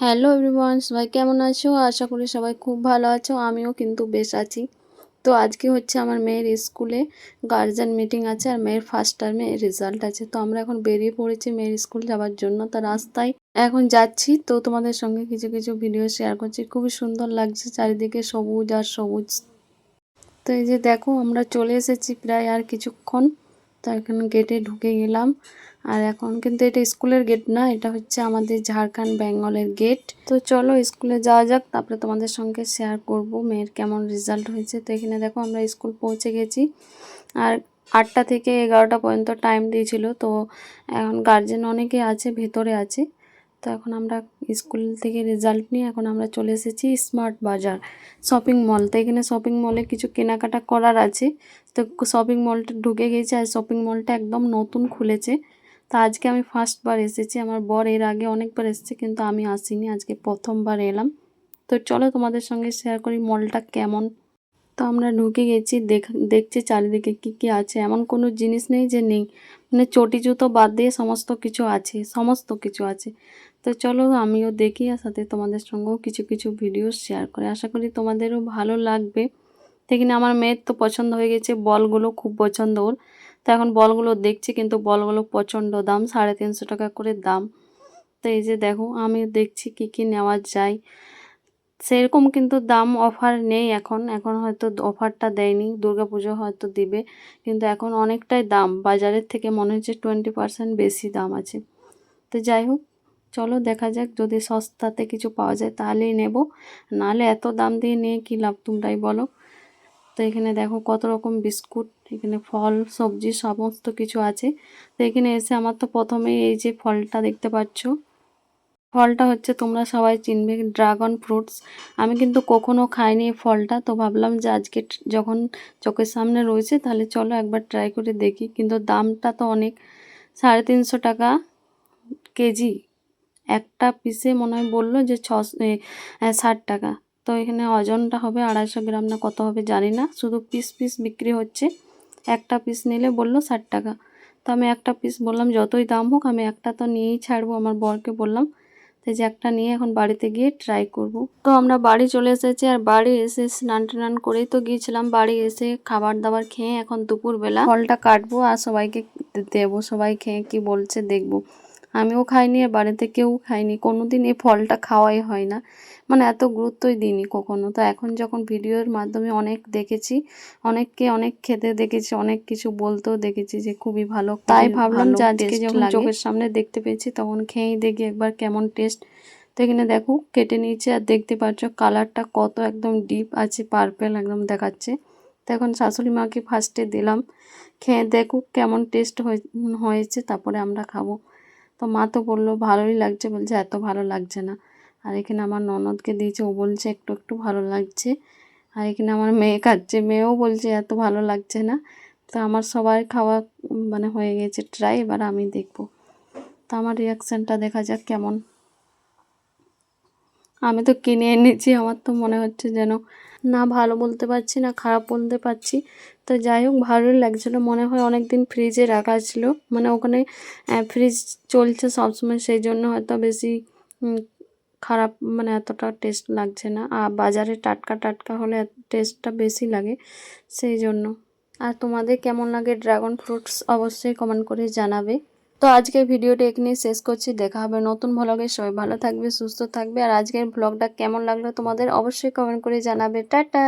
Hello everyone, সবাই কেমন আছো? আশা করি সবাই খুব ভালো আছো, আমিও কিন্তু বেশ আছি। তো আজকে হচ্ছে আমার মেয়ের স্কুলে গার্জেন মিটিং আছে আর মেয়ের ফার্স্ট টার্মে রেজাল্ট আছে। তো আমরা এখন বেরিয়ে পড়েছি মেয়ের স্কুল যাওয়ার জন্য। তো রাস্তায় এখন যাচ্ছি। তো তোমাদের সঙ্গে কিছু কিছু ভিডিও শেয়ার করছি। খুবই সুন্দর লাগছে চারিদিকে সবুজ আর সবুজ। তো এই যে দেখো, আমরা চলে এসেছি প্রায় আর কিছুক্ষণ। তো এখন গেটে ঢুকে গেলাম। আর এখন কিন্তু এটা স্কুলের গেট না, এটা হচ্ছে আমাদের ঝাড়খণ্ড বেঙ্গলের গেট তো চলো স্কুলে যাওয়া যাক, তারপরে তোমাদের সঙ্গে শেয়ার করব মেয়ের কেমন রেজাল্ট হয়েছে। তো এখানে দেখো আমরা স্কুল পৌঁছে গেছি। আর আটটা থেকে এগারোটা পর্যন্ত টাইম দিয়েছিল, তো এখন গার্জেন অনেকে আছে, ভেতরে আছে। তো এখন আমরা স্কুল থেকে রেজাল্ট নিয়ে এখন আমরা চলে এসেছি স্মার্ট বাজার শপিং মল তো এখানে শপিং মলে কিছু কেনাকাটা করার আছে। তো শপিং মলটা ঢুকে গেছে আর শপিং মলটা একদম নতুন খুলেছে। তো আজকে আমি ফার্স্টবার এসেছি, আমার বর এর আগে অনেকবার এসেছে কিন্তু আমি আসিনি, আজকে প্রথমবার এলাম। তো চলো তোমাদের সঙ্গে শেয়ার করি মলটা কেমন। তো আমরা ঢুকে গেছি, দেখ, দেখছি চারিদিকে কি কি আছে। এমন কোনো জিনিস নেই যে নেই। মানে চটি জুতো বাদ দিয়ে সমস্ত কিছু আছে, সমস্ত কিছু আছে। তো চলো আমিও দেখি আর সাথে তোমাদের সঙ্গেও কিছু কিছু ভিডিও শেয়ার করে। আশা করি তোমাদেরও ভালো লাগবে। দেখি আমার মেয়ের তো পছন্দ হয়ে গেছে, বলগুলো খুব পছন্দ ওর। তো এখন বলগুলো দেখছি, কিন্তু বলগুলো প্রচণ্ড দাম, সাড়ে তিনশো টাকা করে দাম। তো এই যে দেখো আমি দেখছি কি কি নেওয়া যায়। সেরকম কিন্তু দাম অফার নেই এখন। এখন হয়তো অফারটা দেয়নি পুজো হয়তো দিবে। কিন্তু এখন অনেকটাই দাম। বাজারের থেকে মনে হচ্ছে টোয়েন্টি পারসেন্ট বেশি দাম আছে। তো যাই হোক চলো দেখা যাক যদি সস্তাতে কিছু পাওয়া যায় তাহলেই নেব। নাহলে এত দাম দিয়ে নিয়ে কী লাভ তোমরাই বলো? তো এখানে দেখো কত রকম বিস্কুট, এখানে ফল, সবজি সমস্ত কিছু আছে। তো এখানে এসে আমার তো প্রথমেই এই যে ফলটা দেখতে পাচ্ছ। ফলটা হচ্ছে তোমরা সবাই চিনবে, ড্রাগন ফ্রুটস। আমি কিন্তু কখনো খাইনি এই ফলটা, তো ভাবলাম যে আজকে যখন চোখের সামনে রয়েছে তাহলে চলো একবার ট্রাই করে দেখি। কিন্তু দামটা তো অনেক, সাড়ে তিনশো টাকা কেজি। একটা পিসে মনে হয় বলল যে ছ ষাট টাকা। তো এখানে ওজনটা হবে আড়াইশো গ্রাম না কত হবে জানি না। শুধু পিস পিস বিক্রি হচ্ছে। একটা পিস নিলে বলল ষাট টাকা। তো আমি একটা পিস বললাম, যতই দাম হোক, আমি একটা তো নিয়েই ছাড়বো। আমার বরকে বললাম, তো যে একটা নিয়ে এখন বাড়িতে গিয়ে ট্রাই করব। তো আমরা বাড়ি চলে এসেছি আর বাড়ি এসে স্নান টান করেই তো গিয়েছিলাম। বাড়ি এসে খাবার দাবার খেয়ে এখন দুপুরবেলা ফলটা কাটবো আর সবাইকে দেবো। সবাই খেয়ে কি বলছে দেখব। আমিও খাইনি আর বাড়িতে কেউ খাইনি। কোনো দিন এই ফলটা খাওয়াই হয় না। মানে এত গুরুত্বই দিইনি কখনো। তো এখন যখন ভিডিওর মাধ্যমে অনেক দেখেছি অনেককে অনেক খেতে দেখেছি অনেক কিছু বলতেও দেখেছি যে খুবই ভালো তাই ভাবলাম যে আজকে যখন চোখের সামনে দেখতে পেয়েছি তখন খেয়েই দেখি একবার কেমন টেস্ট তো এখানে দেখো কেটে নিয়েছে আর দেখতে পাচ্ছ কালারটা কত একদম ডিপ আছে পার্পেল একদম দেখাচ্ছে। তো এখন শাশুড়ি মাকে ফার্স্টে দিলাম। খেয়ে দেখুক কেমন টেস্ট হয়েছে তারপরে আমরা খাব। তো মা তো বলল, ভালোই লাগছে। বলছে, এত ভালো লাগছে না। আর এখানে আমার ননদকে দিয়েছে, ও বলছে, একটু একটু ভালো লাগছে। আর এখানে আমার মেয়ে খাচ্ছে, মেয়েও বলছে, এত ভালো লাগছে না। তো আমার সবাই খাওয়া মানে হয়ে গেছে ট্রাই এবার আমি দেখব। তো আমার রিয়াকশানটা দেখা যাক কেমন। আমি তো কিনে এনেছি, আমার তো মনে হচ্ছে যেন না ভালো বলতে পারছি, না খারাপ বলতে পারছি। তো যাই হোক ভালোই লাগছিল। মনে হয় অনেক দিন ফ্রিজে রাখা ছিল। মানে ওখানে ফ্রিজ চলছে সবসময় সেই জন্য হয়তো বেশি খারাপ মানে এতটা টেস্ট লাগছে না। আর বাজারে টাটকা টাটকা হলে টেস্টটা বেশি লাগে সেই জন্য আর তোমাদের কেমন লাগে ড্রাগন ফ্রুটস অবশ্যই কমেন্ট করে জানাবে। তো আজকের ভিডিওটি এখানেই শেষ করছি। দেখা হবে নতুন ভ্লগে সবাই ভালো থাকবে, সুস্থ থাকবে। আর আজকের ভ্লগটা কেমন লাগল তোমাদের অবশ্যই কমেন্ট করে জানাবে। টাটা!